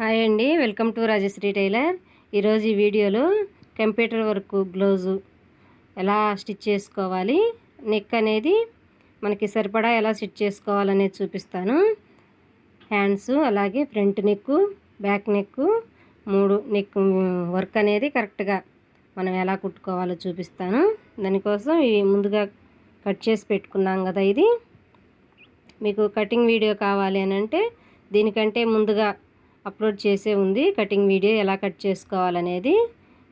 Hi అండి welcome to Rajshri tailor. ఈరోజు ఈ వీడియోలో కంప్యూటర్ వర్క్ గ్లౌజు ఎలా స్టిచ్ చేసుకోవాలి నెక్ అనేది మనకి సరిపడా ఎలా స్టిచ్ చేసుకోవాలనేది చూపిస్తాను. హ్యాండ్స్ అలాగే ఫ్రంట్ నెక్ బ్యాక్ నెక్ మూడు నెక్ వర్క్ అనేది కరెక్ట్గా మనం ఎలా కుట్టుకోవాలో చూపిస్తాను. దానికోసం ఇవి ముందుగా కట్ చేసి పెట్టుకున్నాం కదా ఇది. మీకు కటింగ్ వీడియో కావాలి అని అంటే దీనికంటే ముందుగా అప్లోడ్ చేసే ఉంది. కటింగ్ వీడియో ఎలా కట్ చేసుకోవాలనేది.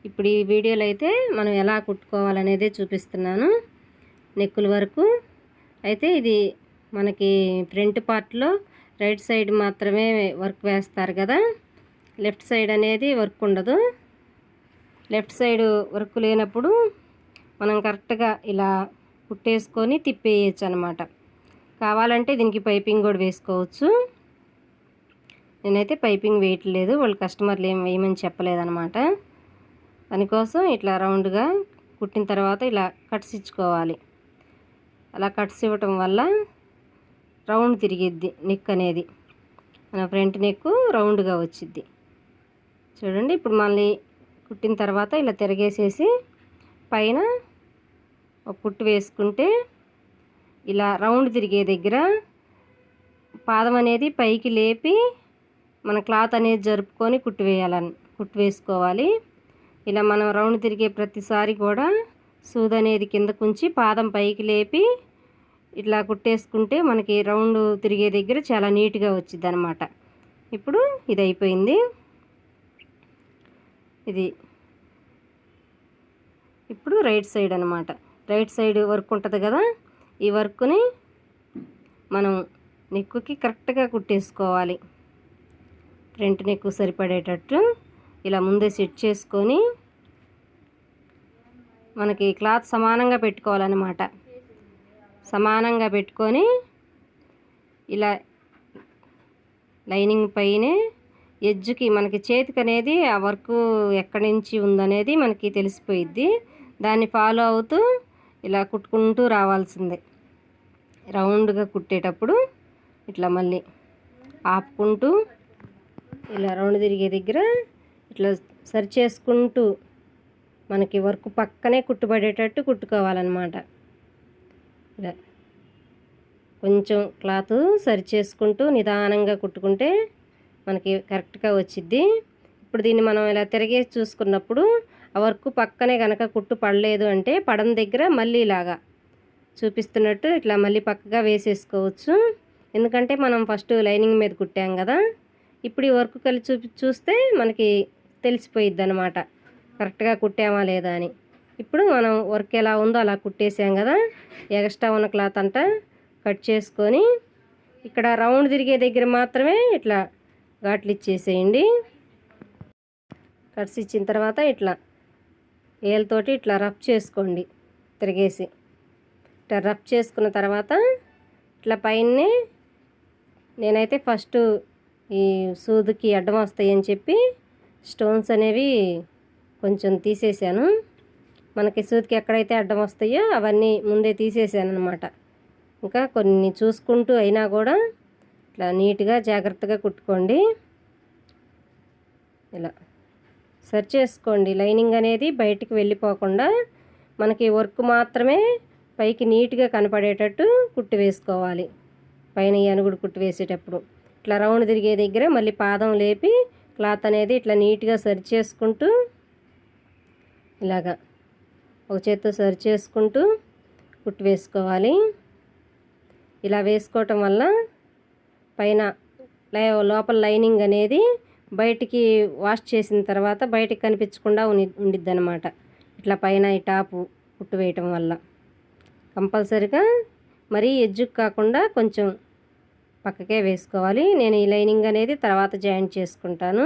ఇప్పుడు ఈ వీడియోలో అయితే మనం ఎలా కుట్టుకోవాలనేదే చూపిస్తున్నాను. నెక్కుల వరకు. అయితే ఇది మనకి ఫ్రంట్ పార్ట్లో రైట్ సైడ్ మాత్రమే వర్క్ వేస్తారు కదా. లెఫ్ట్ సైడ్ అనేది వర్క్ ఉండదు. లెఫ్ట్ సైడ్ వర్క్ లేనప్పుడు మనం కరెక్ట్గా ఇలా కుట్టేసుకొని తిప్పేయచ్చు అనమాట కావాలంటే దీనికి పైపింగ్ కూడా వేసుకోవచ్చు. నేనైతే పైపింగ్ వేయట్లేదు వాళ్ళు కస్టమర్లు ఏం వేయమని చెప్పలేదన్నమాట. దానికోసం ఇట్లా రౌండ్గా కుట్టిన తర్వాత ఇలా కట్స్ ఇచ్చుకోవాలి. అలా కట్స్ ఇవ్వటం వల్ల రౌండ్ తిరిగిద్ది నెక్ అనేది. మన ఫ్రంట్ నెక్ రౌండ్గా వచ్చిద్ది. చూడండి ఇప్పుడు మళ్ళీ కుట్టిన తర్వాత ఇలా తిరగేసేసి పైన ఒక కుట్టు వేసుకుంటే ఇలా రౌండ్ తిరిగే దగ్గర పాదం అనేది పైకి లేపి మన క్లాత్ అనేది జరుపుకొని కుట్టు వేయాలని వేసుకోవాలి. ఇలా మనం రౌండ్ తిరిగే ప్రతిసారి కూడా సూది అనేది కిందకుంచి పాదం పైకి లేపి ఇట్లా కుట్టేసుకుంటే మనకి రౌండ్ తిరిగే దగ్గర చాలా నీట్గా వచ్చింది అనమాట ఇప్పుడు ఇది అయిపోయింది. ఇది ఇప్పుడు రైట్ సైడ్ అనమాట రైట్ సైడ్ వర్క్ ఉంటుంది కదా ఈ వర్క్ని మనం నెక్కుకి కరెక్ట్గా కుట్టేసుకోవాలి. ఫ్రంట్ నెక్ సరిపడేటట్టు ఇలా ముందే సెట్ చేసుకొని మనకి క్లాత్ సమానంగా పెట్టుకోవాలన్నమాట. సమానంగా పెట్టుకొని ఇలా లైనింగ్ పైనే ఎడ్జ్కి మనకి చేతికి అనేది ఆ వర్క్ ఎక్కడి నుంచి ఉందనేది మనకి తెలిసిపోయిద్ది. దాన్ని ఫాలో అవుతూ ఇలా కుట్టుకుంటూ రావాల్సిందే. రౌండ్గా కుట్టేటప్పుడు ఇట్లా మళ్ళీ ఆపుకుంటూ ఇలా రౌండ్ తిరిగే దగ్గర ఇట్లా సరి చేసుకుంటూ మనకి వర్క్ పక్కనే కుట్టుబడేటట్టు కుట్టుకోవాలన్నమాట. ఇలా కొంచెం క్లాత్ సరి చేసుకుంటూ నిదానంగా కుట్టుకుంటే మనకి కరెక్ట్గా వచ్చిద్ది. ఇప్పుడు దీన్ని మనం ఇలా తిరిగే చూసుకున్నప్పుడు ఆ వర్క్ పక్కనే కనుక కుట్టు పడలేదు అంటే పడని దగ్గర మళ్ళీ ఇలాగా చూపిస్తున్నట్టు ఇట్లా మళ్ళీ పక్కగా వేసేసుకోవచ్చు. ఎందుకంటే మనం ఫస్ట్ లైనింగ్ మీద కుట్టాం కదా. ఇప్పుడు ఈ వర్క్ కలిసి చూపి చూస్తే మనకి తెలిసిపోయిద్ది అనమాట కరెక్ట్గా కుట్టామా లేదా అని. ఇప్పుడు మనం వర్క్ ఎలా ఉందో అలా కుట్టేసాం కదా. ఎక్స్ట్రా ఉన్న క్లాత్ అంతా కట్ చేసుకొని ఇక్కడ రౌండ్ తిరిగే దగ్గర మాత్రమే ఇట్లా ఘాట్లు ఇచ్చేసేయండి. కట్స్ ఇచ్చిన తర్వాత ఇట్లా ఏళ్ళతోటి ఇట్లా రఫ్ చేసుకోండి తిరిగేసి. ఇట్లా రఫ్ చేసుకున్న తర్వాత ఇట్లా పైనే నేనైతే ఫస్ట్ ఈ సూదికి అడ్డం వస్తాయని చెప్పి స్టోన్స్ అనేవి కొంచెం తీసేసాను మనకి సూదికి ఎక్కడైతే అడ్డం వస్తాయో అవన్నీ ముందే తీసేసాను అనమాట ఇంకా కొన్ని చూసుకుంటూ అయినా కూడా ఇట్లా నీట్గా జాగ్రత్తగా కుట్టుకోండి. ఇలా సర్చ్ చేసుకోండి. లైనింగ్ అనేది బయటికి వెళ్ళిపోకుండా మనకి వర్క్ మాత్రమే పైకి నీట్గా కనపడేటట్టు కుట్టు వేసుకోవాలి. పైన ఈ అనుగుడు కుట్టు వేసేటప్పుడు. ఇట్లా రౌండ్ తిరిగే దగ్గర మళ్ళీ పాదం లేపి క్లాత్ అనేది ఇట్లా నీట్గా సరి చేసుకుంటూ ఇలాగా ఒక చేత్తో సరి చేసుకుంటూ కుట్టు వేసుకోవాలి. ఇలా వేసుకోవటం వల్ల పైన లోపల లైనింగ్ అనేది బయటికి వాష్ చేసిన తర్వాత బయటికి కనిపించకుండా ఉండి ఉండిద్ది అనమాట ఇట్లా పైన ఈ టాపు కుట్టు వేయటం వల్ల. కంపల్సరిగా మరీ ఎజ్జుకు కాకుండా కొంచెం పక్కకే వేసుకోవాలి. నేను ఈ లైనింగ్ అనేది తర్వాత జాయిన్ చేసుకుంటాను.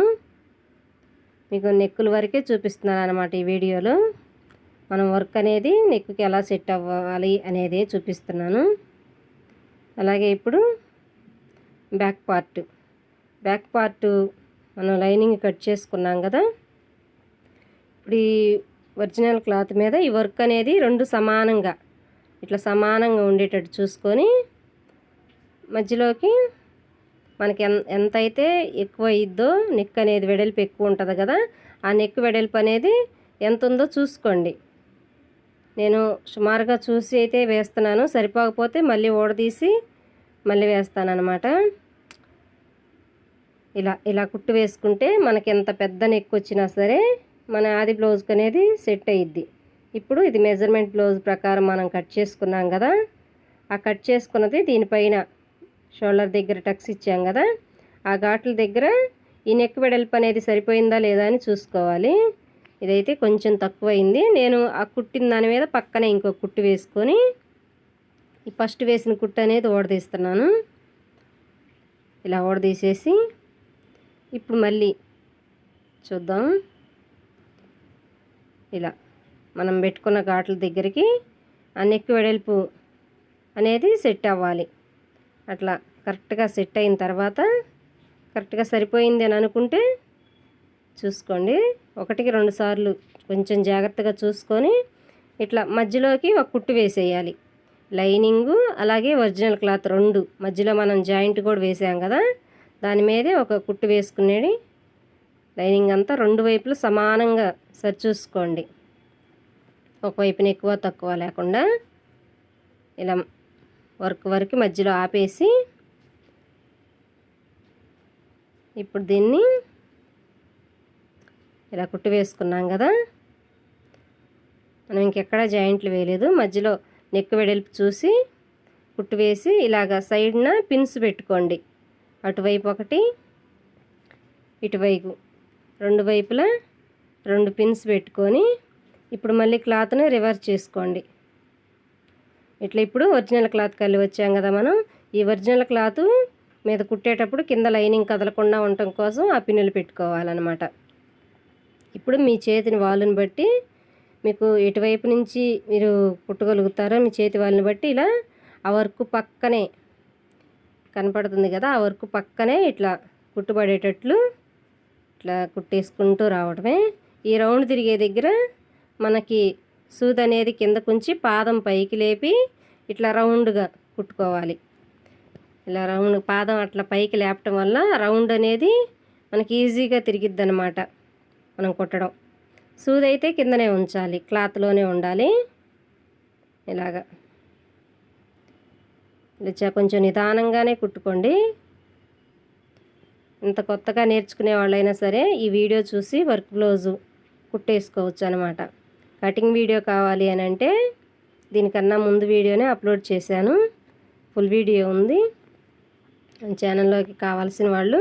మీకు నెక్కుల వరకే చూపిస్తున్నాను అనమాట ఈ వీడియోలో. మనం వర్క్ అనేది నెక్కుకి ఎలా సెట్ అవ్వాలి అనేది చూపిస్తున్నాను. అలాగే ఇప్పుడు బ్యాక్ పార్ట్. బ్యాక్ పార్ట్ మనం లైనింగ్ కట్ చేసుకున్నాం కదా. ఇప్పుడు ఈ ఒరిజినల్ క్లాత్ మీద ఈ వర్క్ అనేది రెండు సమానంగా ఇట్లా సమానంగా ఉండేటట్టు చూసుకొని మధ్యలోకి మనకి ఎంత అయితే ఎక్కువ ఇద్దో నెక్ అనేది వెడల్పు ఎక్కువ ఉంటుంది కదా ఆ నెక్ వెడల్పు అనేది ఎంత ఉందో చూసుకోండి. నేను సుమారుగా చూసి అయితే వేస్తున్నాను సరిపోకపోతే మళ్ళీ ఓడదీసి మళ్ళీ వేస్తాను ఇలా ఇలా కుట్టు వేసుకుంటే మనకి ఎంత పెద్ద నెక్ వచ్చినా సరే మన ఆది బ్లౌజ్కి అనేది సెట్ అయ్యిద్ది ఇప్పుడు ఇది మెజర్మెంట్ బ్లౌజ్ ప్రకారం మనం కట్ చేసుకున్నాం కదా ఆ కట్ చేసుకున్నది దీనిపైన షోల్డర్ దగ్గర టక్స్ ఇచ్చాం కదా ఆ ఘాట్ల దగ్గర ఈ నెక్ వెడల్పు అనేది సరిపోయిందా లేదా అని చూసుకోవాలి. ఇదైతే కొంచెం తక్కువైంది. నేను ఆ కుట్టిన దాని మీద పక్కనే ఇంకో కుట్టు వేసుకొని ఈ ఫస్ట్ వేసిన కుట్టు అనేది ఓడదీస్తున్నాను. ఇలా ఓడదీసేసి ఇప్పుడు మళ్ళీ చూద్దాం. ఇలా మనం పెట్టుకున్న ఘాట్ల దగ్గరికి ఆ నెక్ వెడల్పు అనేది సెట్ అవ్వాలి. అట్లా కరెక్ట్గా సెట్ అయిన తర్వాత కరెక్ట్గా సరిపోయింది అని అనుకుంటే చూసుకోండి. ఒకటికి రెండు సార్లు కొంచెం జాగ్రత్తగా చూసుకొని ఇట్లా మధ్యలోకి ఒక కుట్టు వేసేయాలి. లైనింగు అలాగే ఒరిజినల్ క్లాత్ రెండు. మధ్యలో మనం జాయింట్ కూడా వేసాం కదా దాని మీదే ఒక కుట్టు వేసుకునేది. లైనింగ్ అంతా రెండు వైపులు సమానంగా సరిచూసుకోండి ఒకవైపున ఎక్కువ తక్కువ లేకుండా ఇలా వర్క్ వరకు మధ్యలో ఆపేసి ఇప్పుడు దీన్ని ఇలా కుట్టు వేసుకున్నాం కదా. మనం ఇంకెక్కడ జాయింట్లు వేయలేదు. మధ్యలో నెక్ వెడల్పు చూసి కుట్టు వేసి ఇలాగ సైడ్న పిన్స్ పెట్టుకోండి. అటువైపు ఒకటి ఇటువైపు రెండు వైపులా రెండు పిన్స్ పెట్టుకొని ఇప్పుడు మళ్ళీ క్లాత్ని రివర్స్ చేసుకోండి. ఇట్లా ఇప్పుడు ఒరిజినల్ క్లాత్ కలిగి వచ్చాం కదా మనం. ఈ ఒరిజినల్ క్లాత్ మీద కుట్టేటప్పుడు కింద లైనింగ్ కదలకుండా ఉండటం కోసం ఆ పిన్నులు పెట్టుకోవాలన్నమాట. ఇప్పుడు మీ చేతిని వాళ్ళని బట్టి మీకు ఎటువైపు నుంచి మీరు కుట్టగలుగుతారో మీ చేతి వాళ్ళని బట్టి ఇలా ఆ వర్క్ పక్కనే కనపడుతుంది కదా ఆ వర్క్ పక్కనే ఇట్లా కుట్టుబడేటట్లు ఇట్లా కుట్టేసుకుంటూ రావడమే. ఈ రౌండ్ తిరిగే దగ్గర మనకి సూది అనేది కిందకుంచి పాదం పైకి లేపి ఇట్లా రౌండ్గా కుట్టుకోవాలి. ఇలా రౌండ్ పాదం అట్లా పైకి లేపటం వల్ల రౌండ్ అనేది మనకి ఈజీగా తిరిగిద్ది అనమాట మనం కుట్టడం. సూది అయితే కిందనే ఉంచాలి క్లాత్లోనే ఉండాలి. ఇలాగా. ఇలా కొంచెం నిదానంగానే కుట్టుకోండి. ఇంత కొత్తగా నేర్చుకునే వాళ్ళైనా సరే ఈ వీడియో చూసి వర్క్ బ్లౌజు కుట్టేసుకోవచ్చు అనమాట కటింగ్ వీడియో కావాలి అని అంటే దీనికన్నా ముందు వీడియోనే అప్లోడ్ చేశాను. ఫుల్ వీడియో ఉంది. ఛానల్లోకి కావాల్సిన వాళ్ళు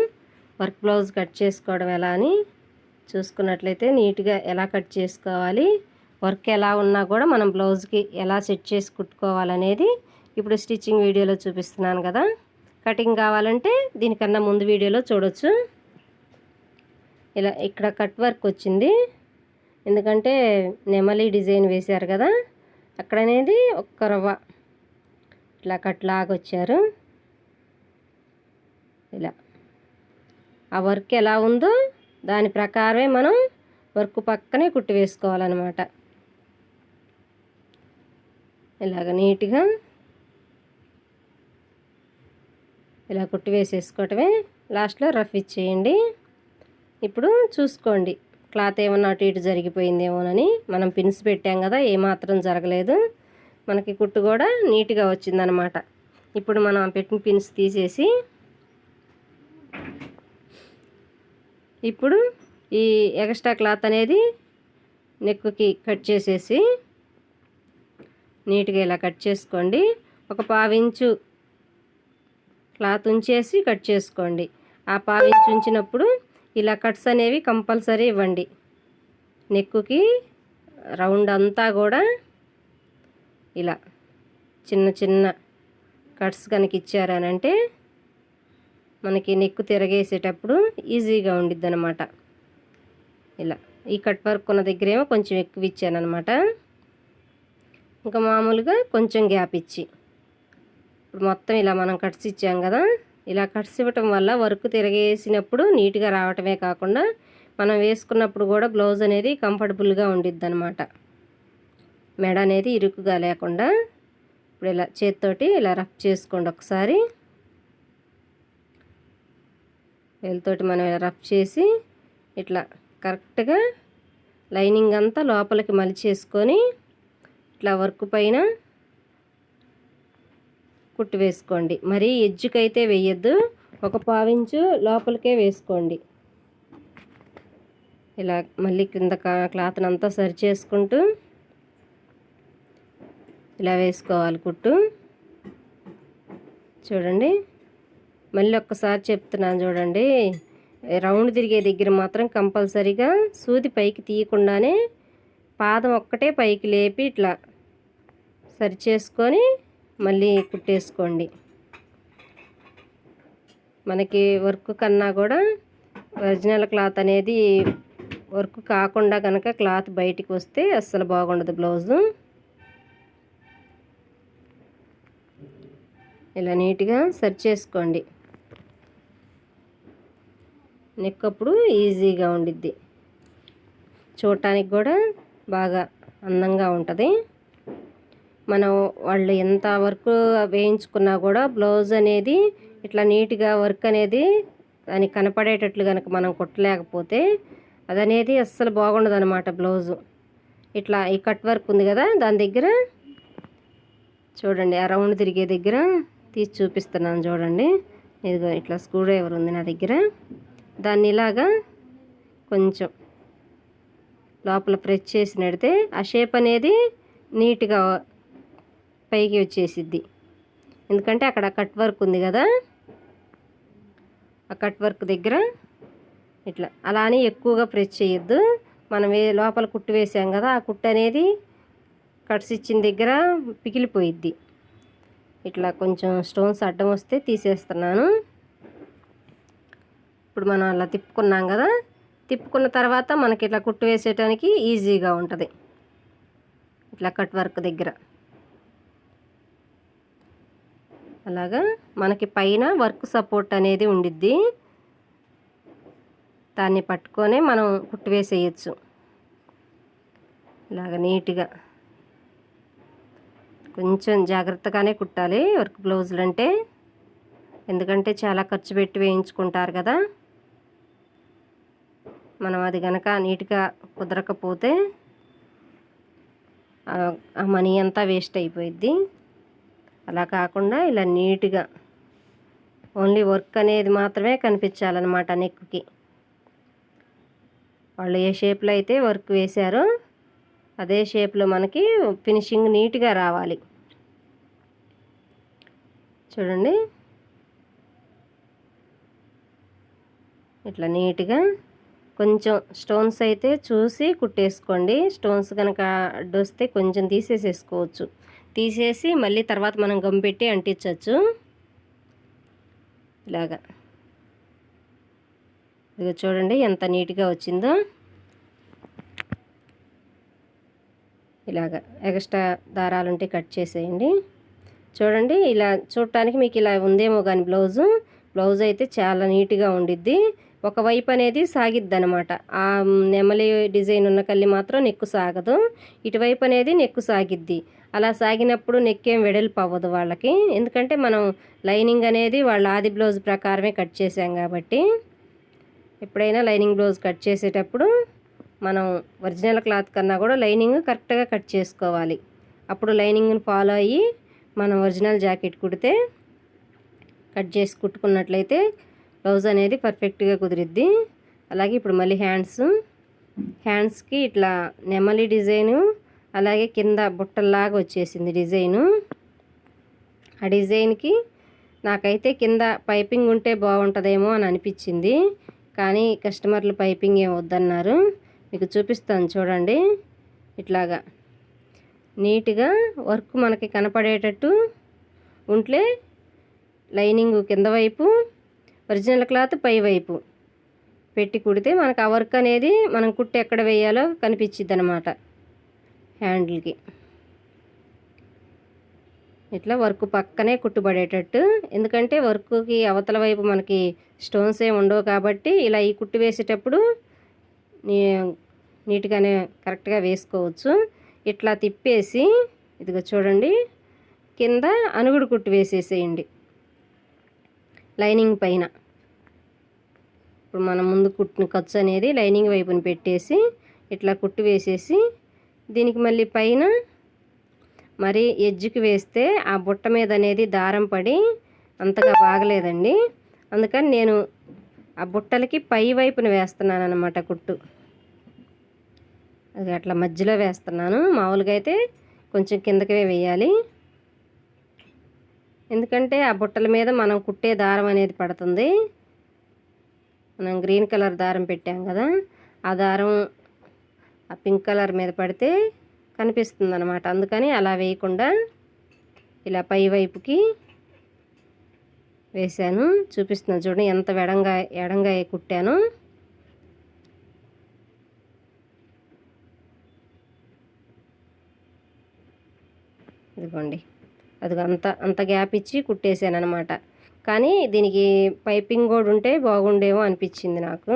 వర్క్ బ్లౌజ్ కట్ చేసుకోవడం ఎలా అని చూసుకున్నట్లయితే నీట్గా ఎలా కట్ చేసుకోవాలి వర్క్ ఎలా ఉన్నా కూడా మనం బ్లౌజ్కి ఎలా సెట్ చేసి కుట్టుకోవాలనేది ఇప్పుడు స్టిచ్చింగ్ వీడియోలో చూపిస్తున్నాను కదా. కటింగ్ కావాలంటే దీనికన్నా ముందు వీడియోలో చూడొచ్చు. ఇలా ఇక్కడ కట్ వర్క్ వచ్చింది. ఎందుకంటే నెమలి డిజైన్ వేశారు కదా అక్కడ అనేది ఒక్క రవ్వ. ఇట్లా కట్ వచ్చారు. ఇలా. ఆ వర్క్ ఎలా ఉందో దాని ప్రకారమే మనం వర్క్ పక్కనే కుట్టి వేసుకోవాలన్నమాట. ఇలాగ నీట్గా ఇలా కుట్టి వేసేసుకోవటమే లాస్ట్లో రఫ్ ఇచ్చేయండి. ఇప్పుడు చూసుకోండి. క్లాత్ ఏమన్నా అటు ఇటు జరిగిపోయిందేమోనని మనం పిన్స్ పెట్టాం కదా ఏమాత్రం జరగలేదు. మనకి కుట్టు కూడా నీట్గా వచ్చిందనమాట. ఇప్పుడు మనం పెట్టిన పిన్స్ తీసేసి ఇప్పుడు ఈ ఎక్స్ట్రా క్లాత్ అనేది నెక్కుకి కట్ చేసేసి నీట్గా ఇలా కట్ చేసుకోండి. ఒక పావించు క్లాత్ ఉంచేసి కట్ చేసుకోండి. ఆ పావించి ఉంచినప్పుడు ఇలా కట్స్ అనేవి కంపల్సరీ ఇవ్వండి. నెక్కుకి రౌండ్ అంతా కూడా ఇలా చిన్న చిన్న కట్స్ కనుక ఇచ్చారనంటే మనకి నెక్కు తిరగేసేటప్పుడు ఈజీగా ఉండిద్ది అనమాట ఇలా ఈ కట్ వర్క్ ఉన్న దగ్గరేమో కొంచెం ఎక్కువ ఇచ్చానమాట ఇంకా మామూలుగా కొంచెం గ్యాప్ ఇచ్చి. ఇప్పుడు మొత్తం ఇలా మనం కట్స్ ఇచ్చాం కదా ఇలా కట్స్ ఇవ్వటం వల్ల వర్క్ తిరగేసినప్పుడు నీట్గా రావటమే కాకుండా మనం వేసుకున్నప్పుడు కూడా బ్లౌజ్ అనేది కంఫర్టబుల్గా ఉండిద్ది అనమాట మెడ అనేది ఇరుకుగా లేకుండా ఇప్పుడు ఇలా చేత్తోటి ఇలా రఫ్ చేసుకోండి ఒకసారి. వేలుతోటి మనం ఇలా రఫ్ చేసి ఇట్లా కరెక్ట్గా లైనింగ్ అంతా లోపలికి మలిచేసుకొని ఇట్లా వర్క్ పైన కుట్టు వేసుకోండి. మరీ ఎజ్జుకైతే వేయద్దు. ఒక పావించు లోపలికే వేసుకోండి. ఇలా మళ్ళీ కింద క్లాత్ని అంతా సరి చేసుకుంటూ ఇలా వేసుకోవాలి కుట్టు. చూడండి. మళ్ళీ ఒక్కసారి చెప్తున్నాను చూడండి. రౌండ్ తిరిగే దగ్గర మాత్రం కంపల్సరీగా సూది పైకి తీయకుండానే పాదం ఒక్కటే పైకి లేపి ఇట్లా సరి చేసుకొని మళ్ళీ కుట్టేసుకోండి. మనకి వర్క్ కన్నా కూడా ఒరిజినల్ క్లాత్ అనేది వర్క్ కాకుండా కనుక క్లాత్ బయటికి వస్తే అస్సలు బాగుండదు బ్లౌజు. ఇలా నీట్గా సెర్చ్ చేసుకోండి. నెక్ అప్పుడు ఈజీగా ఉండిద్ది. చూడటానికి కూడా బాగా అందంగా ఉంటుంది. మనం వాళ్ళు ఎంత వర్క్ వేయించుకున్నా కూడా బ్లౌజ్ అనేది ఇట్లా నీట్గా వర్క్ అనేది దానికి కనపడేటట్లు కనుక మనం కుట్టలేకపోతే అదనేది అస్సలు బాగుండదు అనమాట బ్లౌజు. ఇట్లా ఈ కట్ వర్క్ ఉంది కదా దాని దగ్గర చూడండి ఆ రౌండ్ తిరిగే దగ్గర తీసి చూపిస్తున్నాను చూడండి. ఇదిగో ఇట్లా స్క్రూ డ్రైవర్ ఉంది నా దగ్గర. దాన్ని ఇలాగా కొంచెం లోపల ప్రెస్ చేసి నడితే ఆ షేప్ అనేది నీట్గా పైకి వచ్చేసిద్ది. ఎందుకంటే అక్కడ కట్ వర్క్ ఉంది కదా? ఆ కట్ వర్క్ దగ్గర ఇట్లా. అలా అని ఎక్కువగా ప్రెస్ చేయొద్దు. మనం లోపల కుట్టు వేసాం కదా ఆ కుట్టు అనేది కట్స్ ఇచ్చిన దగ్గర పిగిలిపోయిద్ది. ఇట్లా కొంచెం స్టోన్స్ అడ్డం వస్తే తీసేస్తున్నాను. ఇప్పుడు మనం అలా తిప్పుకున్నాం కదా? తిప్పుకున్న తర్వాత మనకి ఇట్లా కుట్టు వేసేటానికి ఈజీగా ఉంటుంది. ఇట్లా కట్ వర్క్ దగ్గర. అలాగా మనకి పైన వర్క్ సపోర్ట్ అనేది ఉండిద్ది. దాన్ని పట్టుకొని మనం కుట్టు వేసేయచ్చు. ఇలాగ నీట్గా. కొంచెం జాగ్రత్తగానే కుట్టాలి వర్క్ బ్లౌజులు అంటే. ఎందుకంటే చాలా ఖర్చు పెట్టి వేయించుకుంటారు కదా. మనం అది కనుక నీట్గా కుదరకపోతే ఆ మనీ అంతా వేస్ట్ అయిపోయిద్ది. అలా కాకుండా ఇలా నీట్గా ఓన్లీ వర్క్ అనేది మాత్రమే కనిపించాలన్నమాట నెక్కి వాళ్ళు ఏ షేప్లో అయితే వర్క్ వేశారో అదే షేప్లో మనకి ఫినిషింగ్ నీట్గా రావాలి. చూడండి. ఇట్లా నీట్గా కొంచెం స్టోన్స్ అయితే చూసి కుట్టేసుకోండి. స్టోన్స్ కనుక అడ్డొస్తే కొంచెం తీసేసేసుకోవచ్చు. తీసేసి మళ్ళీ తర్వాత మనం గమ్ పెట్టి అంటించవచ్చు ఇలాగా. ఇదిగో చూడండి ఎంత నీట్గా వచ్చిందో. ఇలాగా ఎక్స్ట్రా దారాలుంటే కట్ చేసేయండి. చూడండి ఇలా చూడటానికి మీకు ఇలా ఉందేమో కానీ బ్లౌజు. బ్లౌజ్ అయితే చాలా నీట్గా ఉండిద్ది. ఒకవైపు అనేది సాగిద్ది అనమాట ఆ నెమలి డిజైన్ ఉన్న కళ్ళి మాత్రం నెక్కు సాగదు. ఇటువైపు అనేది నెక్కు సాగిద్ది. అలా సాగినప్పుడు నెక్కేం వెడల్పు అవ్వదు వాళ్ళకి. ఎందుకంటే మనం లైనింగ్ అనేది వాళ్ళ ఆది బ్లౌజ్ ప్రకారమే కట్ చేసాం కాబట్టి. ఎప్పుడైనా లైనింగ్ బ్లౌజ్ కట్ చేసేటప్పుడు మనం ఒరిజినల్ క్లాత్ కన్నా కూడా లైనింగ్ కరెక్ట్గా కట్ చేసుకోవాలి. అప్పుడు లైనింగ్ని ఫాలో అయ్యి మనం ఒరిజినల్ జాకెట్ కుడితే కట్ చేసి కుట్టుకున్నట్లయితే బ్లౌజ్ అనేది పర్ఫెక్ట్గా కుదిరిద్ది. అలాగే ఇప్పుడు మళ్ళీ హ్యాండ్స్. హ్యాండ్స్కి ఇట్లా నెమలి డిజైను అలాగే కింద బుట్టల్లాగా వచ్చేసింది డిజైను. ఆ డిజైన్కి నాకైతే కింద పైపింగ్ ఉంటే బాగుంటుందేమో అని అనిపించింది. కానీ కస్టమర్లు పైపింగ్ ఏం వద్దన్నారు. మీకు చూపిస్తాను చూడండి. ఇట్లాగా. నీట్గా వర్క్ మనకి కనపడేటట్టు ఉంటే లైనింగ్ కింద వైపు ఒరిజినల్ క్లాత్ పై వైపు పెట్టి కుడితే మనకు ఆ వర్క్ అనేది మనం కుట్టి ఎక్కడ వేయాలో కనిపించిద్ది అనమాట హ్యాండిల్కి. ఇట్లా వర్క్ పక్కనే కుట్టుబడేటట్టు. ఎందుకంటే వర్క్కి అవతల వైపు మనకి స్టోన్స్ ఏమి ఉండవు కాబట్టి ఇలా ఈ కుట్టు వేసేటప్పుడు నీ నీట్గానే కరెక్ట్గా వేసుకోవచ్చు. ఇట్లా తిప్పేసి ఇదిగో చూడండి కింద అనుగుడు కుట్టు వేసేసేయండి. లైనింగ్ పైన. ఇప్పుడు మనం ముందు కుట్టిన ఖర్చు అనేది లైనింగ్ వైపుని పెట్టేసి ఇట్లా కుట్టు వేసేసి దీనికి మళ్ళీ పైన మరి ఎజ్జుకి వేస్తే ఆ బుట్ట మీద అనేది దారం పడి అంతగా బాగలేదండి. అందుకని నేను ఆ బుట్టలకి పై వైపున వేస్తున్నాను అనమాట కుట్టు. అది అట్లా మధ్యలో వేస్తున్నాను. మామూలుగా అయితే కొంచెం కిందకే వేయాలి. ఎందుకంటే ఆ బుట్టల మీద మనం కుట్టే దారం అనేది పడుతుంది. మనం గ్రీన్ కలర్ దారం పెట్టాం కదా ఆ దారం ఆ పింక్ కలర్ మీద పడితే కనిపిస్తుంది అనమాట అందుకని అలా వేయకుండా ఇలా పై వైపుకి వేసాను చూపిస్తున్నాను చూడండి ఎంత వెడంగా ఎడంగా కుట్టాను. ఇదిగోండి. అది అంత అంత గ్యాప్ ఇచ్చి కుట్టేశాను అనమాట కానీ దీనికి పైపింగ్ కూడా ఉంటే బాగుండేమో అనిపించింది నాకు.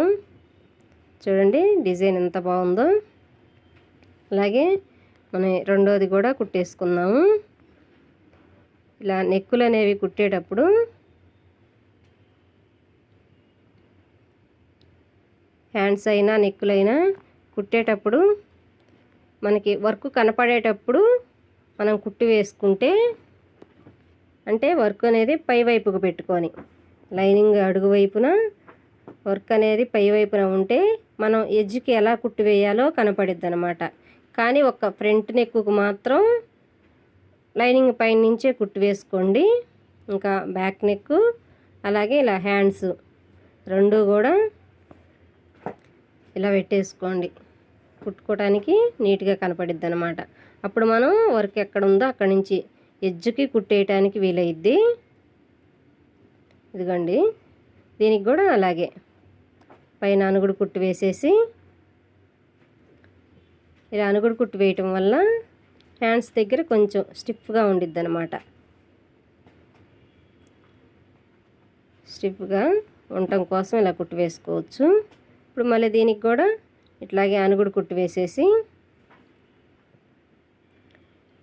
చూడండి డిజైన్ ఎంత బాగుందో. అలాగే మనం రెండోది కూడా కుట్టేసుకుందాము. ఇలా నెక్కులు అనేవి కుట్టేటప్పుడు హ్యాండ్స్ అయినా నెక్కులైనా కుట్టేటప్పుడు మనకి వర్క్ కనపడేటప్పుడు మనం కుట్టు వేసుకుంటే అంటే వర్క్ అనేది పై వైపుకు పెట్టుకొని లైనింగ్ అడుగు వైపున వర్క్ అనేది పై వైపున ఉంటే మనం ఎడ్జ్కి ఎలా కుట్టు వేయాలో కనపడిద్ది అనమాట కానీ ఒక ఫ్రంట్ నెక్కుకు మాత్రం లైనింగ్ పైన నుంచే కుట్టు వేసుకోండి. ఇంకా బ్యాక్ నెక్ అలాగే ఇలా హ్యాండ్స్ రెండు కూడా ఇలా పెట్టేసుకోండి. కుట్టుకోవడానికి నీట్గా కనపడిద్ది అనమాట అప్పుడు మనం వర్క్ ఎక్కడ ఉందో అక్కడి నుంచి ఎజ్జుకి కుట్టేయటానికి వీలైద్ది. ఇదిగోండి. దీనికి కూడా అలాగే పైన అనుగుడు కుట్టు వేసేసి ఇలా అనుగుడు కుట్టు వేయటం వల్ల హ్యాండ్స్ దగ్గర కొంచెం స్టిఫ్గా ఉండిద్ది అనమాట స్టిఫ్గా ఉండటం కోసం ఇలా కుట్టు వేసుకోవచ్చు. ఇప్పుడు మళ్ళీ దీనికి కూడా ఇట్లాగే అనుగుడు కుట్టు వేసేసి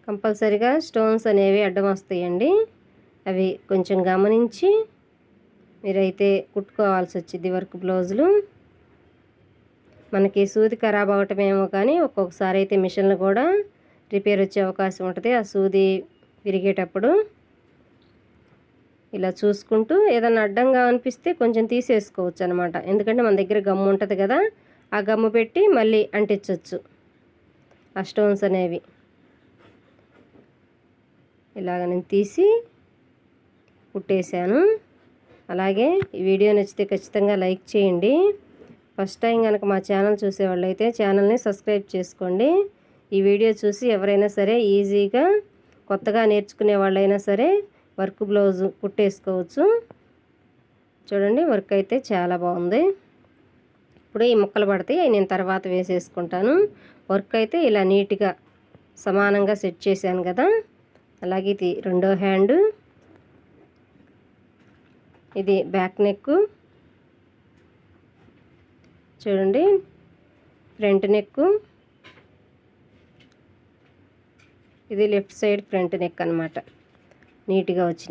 కంపల్సరిగా స్టోన్స్ అనేవి అడ్డం వస్తాయండి. అవి కొంచెం గమనించి మీరైతే కుట్టుకోవాల్సి వచ్చింది వర్క్ బ్లౌజులు. మనకి సూది ఖరాబ్ అవటమేమో కానీ ఒక్కొక్కసారి అయితే మిషన్లు కూడా రిపేర్ వచ్చే అవకాశం ఉంటుంది. ఆ సూది విరిగేటప్పుడు ఇలా చూసుకుంటూ ఏదైనా అడ్డంగా అనిపిస్తే కొంచెం తీసేసుకోవచ్చు అనమాట ఎందుకంటే మన దగ్గర గమ్ము ఉంటుంది కదా ఆ గమ్ము పెట్టి మళ్ళీ అంటించవచ్చు ఆ స్టోన్స్ అనేవి. ఇలాగ నేను తీసి కుట్టేశాను. అలాగే ఈ వీడియో నచ్చితే ఖచ్చితంగా లైక్ చేయండి. ఫస్ట్ టైం కనుక మా ఛానల్ చూసేవాళ్ళైతే ఛానల్ని సబ్స్క్రైబ్ చేసుకోండి. ఈ వీడియో చూసి ఎవరైనా సరే ఈజీగా కొత్తగా నేర్చుకునే వాళ్ళైనా సరే వర్క్ బ్లౌజ్ కుట్టేసుకోవచ్చు. చూడండి వర్క్ అయితే చాలా బాగుంది. ఇప్పుడు ఈ ముక్కలు పడతాయి నేను తర్వాత వేసేసుకుంటాను. వర్క్ అయితే ఇలా నీట్గా సమానంగా సెట్ చేశాను కదా. అలాగే ఇది రెండో హ్యాండ్. ఇది బ్యాక్ నెక్ చూడండి. Front neck. ఇది లెఫ్ట్ సైడ్ ఫ్రంట్ నెక్ అనమాట నీట్గా వచ్చినాయి.